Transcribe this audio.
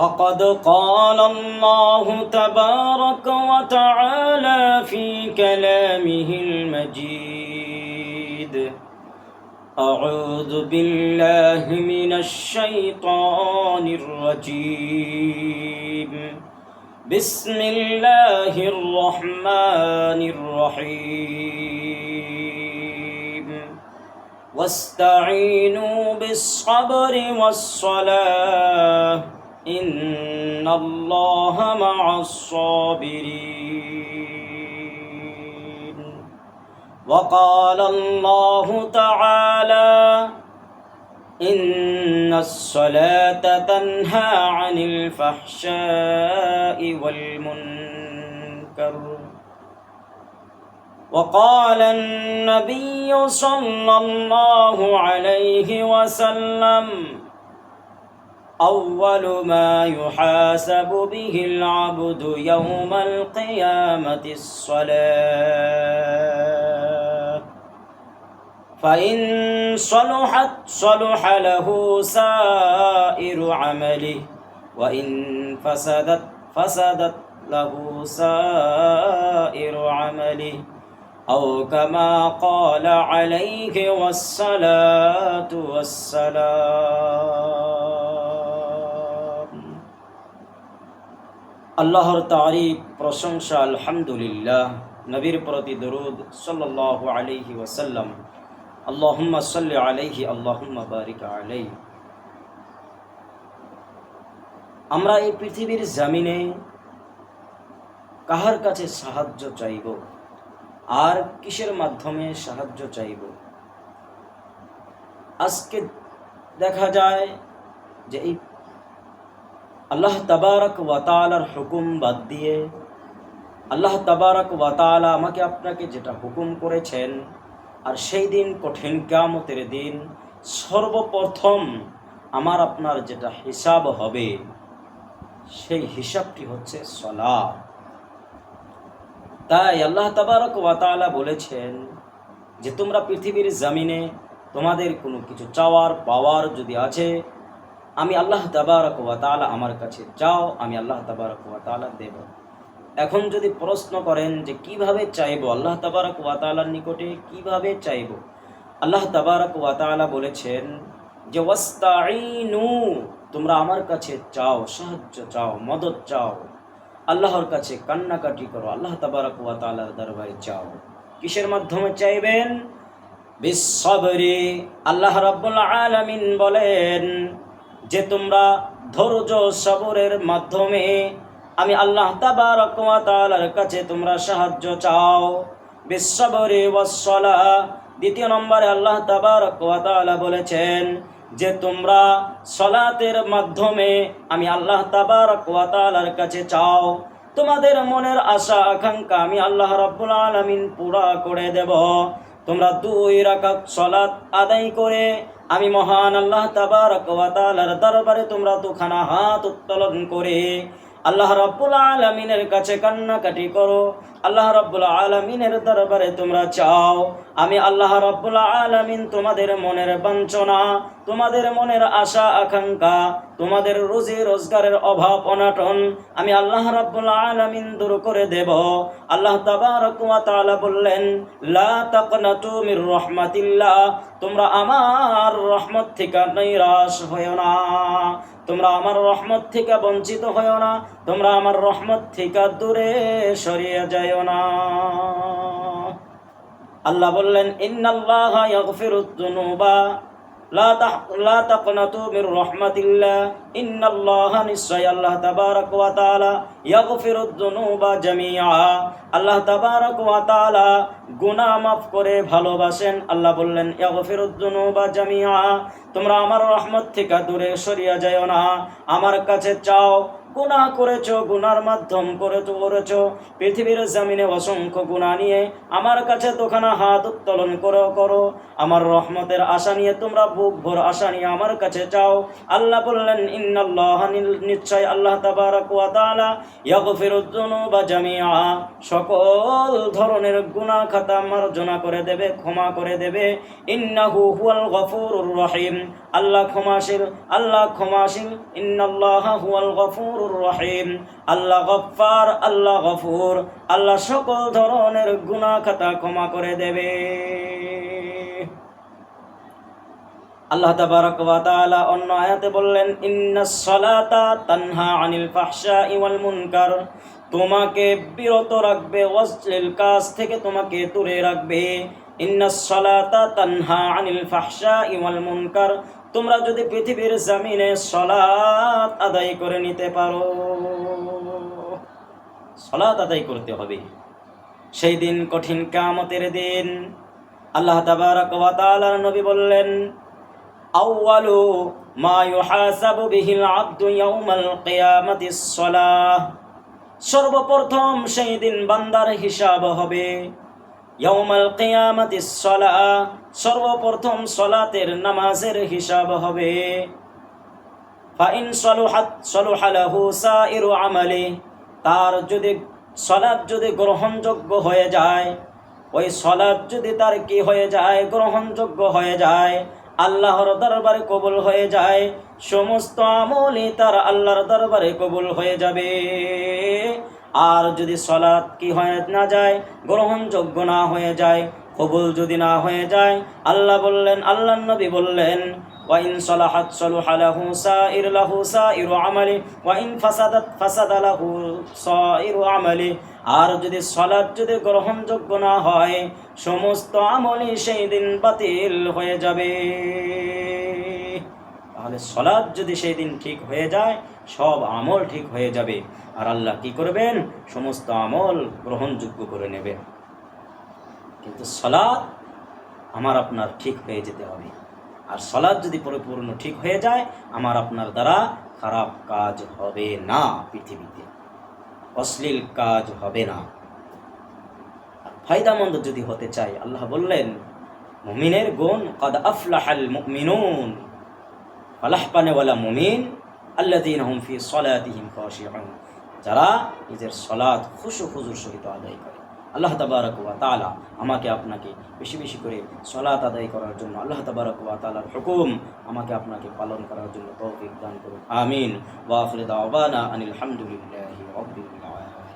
فقد قال الله تبارك وتعالى في كلامه المجيد. أعوذ بالله من الشيطان الرجيم. بسم الله الرحمن الرحيم. واستعينوا بالصبر والصلاة. إن الله مع الصابرين. وقال الله تعالى إن الصلاة تنهى عن الفحشاء والمنكر. وقال النبي صلى الله عليه وسلم أول ما يحاسب به العبد يوم القيامة الصلاة. فإن صلحت صلح له سائر عمله وإن فسدت فسدت له سائر عمله. أو كما قال عليه والصلاة والسلام. আল্লাহর তারিফ, প্রশংসা, আলহামদুলিল্লাহ, নবীর প্রতি দরুদ সাল্লাল্লাহু আলাইহি ওয়াসাল্লাম। আল্লাহুম্মা সাল্লি আলাইহি, আল্লাহুম্মা বারিক আলাইহি। আমরা এই পৃথিবীর জামিনে কাহার কাছে সাহায্য চাইব? আর কিসের মাধ্যমে সাহায্য চাইব? আজকে দেখা যায় যে এই আল্লাহ তাবারক ওয়াতালার হুকুম বাদ দিয়ে আল্লাহ তাবারক ওয়াতালা আমাকে আপনাকে যেটা হুকুম করেছেন আর সেই দিন কঠিন কামতের দিন সর্বপ্রথম আমার আপনার যেটা হিসাব হবে, সেই হিসাবটি হচ্ছে সলা তাই আল্লাহ তাবারক ওয়াতালা বলেছেন যে তোমরা পৃথিবীর জামিনে তোমাদের কোনো কিছু চাওয়ার, পাওয়ার যদি আছে আমি আল্লাহ তাবারক ওয়াতালা আমার কাছে চাও, আমি আল্লাহ তাবারক ওয়াতালা দেব। এখন যদি প্রশ্ন করেন যে কীভাবে চাইব, আল্লাহ তাবারক ওয়াতালার নিকটে কীভাবে চাইব? আল্লাহ তাবারক ওয়াতালা বলেছেন যে ওয়াস্তাইনু তোমরা আমার কাছে চাও, সাহায্য চাও মদত চাও। আল্লাহর কাছে কান্নাকাটি করো, আল্লাহ তাবারক ওয়া তাআলার দরবারে চাও। কিসের মাধ্যমে চাইবেন? বিশ্বরে আল্লাহ রাব্বুল আলামিন বলেন যে তোমরা ধৈর্য সবরের মাধ্যমে আমি আল্লাহ তাবারক ওয়া কাছে তোমরা সাহায্য চাও। বিশ্বরে ওয়াসসালা। দ্বিতীয় নম্বরে আল্লাহ তাবারক ওয়া বলেছেন যে তোমরা সলাতের মাধ্যমে আমি আল্লাহ তাবারক ওয়া তাআলার কাছে চাও। তোমাদের মনের আশা, আকাঙ্ক্ষা আমি আল্লাহ রাব্বুল আলামিন পুরা করে দেব। তোমরা দুই রাকাত সলাত আদায় করে আমি মহান আল্লাহ তাবার দরবারে তোমরা দুখানা হাত উত্তোলন করে আল্লাহ রব্বুল আলমিনের কাছে কান্নাকাটি করো। আল্লাহ রব্বুল আলমিনের দরবারে তোমরা চাও আমি আল্লাহ রাব্বুল আলামিন তোমাদের মনের বাঞ্ছনা, তোমাদের মনের আশা, আকাঙ্ক্ষা, তোমাদের রুজি রোজগারের অভাব, অনাটন আমি আল্লাহ রাব্বুল আলামিন দূর করে দেব। আল্লাহ তাআলা বললেন, লা মির তোমরা আমার রহমত থেকে নৈরাশ হয়ো না। তোমরা আমার রহমত থেকে বঞ্চিত হয়েও না। তোমরা আমার রহমত থেকে দূরে সরিয়ে যাইও না। আল্লাহ বললেন, ইন্নাল্লাহ ইয়াগফিরুদ যুনুবা। লা লা তাকনাতু মির রাহমাতিল্লাহ। ইন্নাল্লাহ নিশ্চয় আল্লাহ তাবারক ওয়া তাআলা ইয়াগফিরুদ যুনুবা জামিআ। আল্লাহ তাবারক ওয়া তাআলা গুনাহ মাফ করে ভালোবাসেন। আল্লাহ বললেন, ইয়াগফিরুদ যুনুবা জামিআ। তোমরা আমার রহমত থেকে দূরে সরিয়া যাও না। আমার কাছে চাও গুনাহ করেছ গুনার মাধ্যম করে তো করেছ পৃথিবীর জামিনে অসংখ্য গুণা নিয়ে আমার কাছে দোকানা হাত উত্তোলন করো করো। আমার রহমতের আশা নিয়ে তোমরা বুক ভোর আশা নিয়ে আমার কাছে চাও আল্লাহ বললেন, ইন্নাল্লাহ নিল- নিশ্চয় আল্লাহ তাবারাক ওয়া তাআলা ইয়াগফিরুদ যুনুবা সকল ধরনের গুনাহ খাতা মার্জনা করে দেবে, ক্ষমা করে দেবে। ইন্নাহু হুয়াল গফুরুর রহিম। আল্লাহ ক্ষমাশীল আল্লাহ ক্ষমাশীল। ইন্নাল্লাহ হুয়াল গফুরুর রহিম। আল্লাহ গফফার, আল্লাহ গফুর। আল্লাহ সকল ধরনের গুনাহ খাতা ক্ষমা করে দেবে। আল্লাহ তাবারক ওয়া তাআলা অন্য আয়াতে বললেন ইন্নাস সালাতা তানহা আনিল ফাহশাই ওয়াল মুনকার। তোমাকে বিরত রাখবে অশ্লীল কাজ থেকে তোমাকে দূরে রাখবে। ইন্নাস সালাতা তানহা আনিল ফাহশাই ওয়াল মুনকার। তোমরা যদি পৃথিবীর জমিনে সালাত আদায় করে নিতে পারো সালাত আদায় করতে হবে। সেই দিন কঠিন কামতের দিন আল্লাহ তাবারক ওয়া তাআলার নবী বললেন আউয়ালু মা ইউহাসাবু বিহিল আবদু ইয়াউমাল কিয়ামাতিস সালাহ। সর্বপ্রথম সেই দিন বান্দার হিসাব হবে। ইয়াউমাল কিয়ামাতিস সালাহ, সর্বপ্রথম সলাতের নামাজের হিসাব হবে। ফাইন সলুহাত সলুহা লাহু সাইরু আমালি, তার যদি সলাৎ যদি গ্রহণযোগ্য হয়ে যায়, ওই সলাৎ যদি তার কি হয়ে যায়, গ্রহণযোগ্য হয়ে যায় আল্লাহর দরবারে কবুল হয়ে যায়। সমস্ত আমলই তার আল্লাহর দরবারে কবুল হয়ে যাবে। আর যদি সলাৎ কি হয়ে না যায়, গ্রহণযোগ্য না হয়ে যায়, কবুল যদি না হয়ে যায়, আল্লাহ বললেন, আল্লাহ নবী বললেন, ওয়াইন সলাহাত সলুহা লাহু সাইর, লাহু সাইরু আমালি, ওয়াইন ফাসাদাত ফাসাদা লাহু সাইরু আমালি। আর যদি সলাৎ যদি গ্রহণযোগ্য না হয় সমস্ত আমলই সেই দিন বাতিল হয়ে যাবে। তাহলে সলাদ যদি সেই দিন ঠিক হয়ে যায়, সব আমল ঠিক হয়ে যাবে। আর আল্লাহ কি করবেন? সমস্ত আমল গ্রহণযোগ্য করে নেবেন। কিন্তু সলাদ আমার আপনার ঠিক হয়ে যেতে হবে। আর সলাদ যদি পরিপূর্ণ ঠিক হয়ে যায়, আমার আপনার দ্বারা খারাপ কাজ হবে না পৃথিবীতে। অশ্লীল কাজ হবে না। ফায়দামন্দ যদি হতে চাই আল্লাহ বললেন, মুমিনের গুণ, কদ আফলাহাল মুমিনুন, ফালাহ পানেওয়ালা মুমিন, আল্লাযীনা হুম ফি সলাতিহিম খাশিউন যারা নিজের সলাত খুশু খুজুর সহিত আদায় করে। আল্লাহ তাবারক ওয়া তাআলা আমাকে আপনাকে বেশি বেশি করে সলাত আদায় করার জন্য, আল্লাহ তাবারক ওয়া তাআলার হুকুম আমাকে আপনাকে পালন করার জন্য তৌফিক দান করুন। আমিন। ওয়া আখির দাওয়ানা আনিল হামদুলিল্লাহি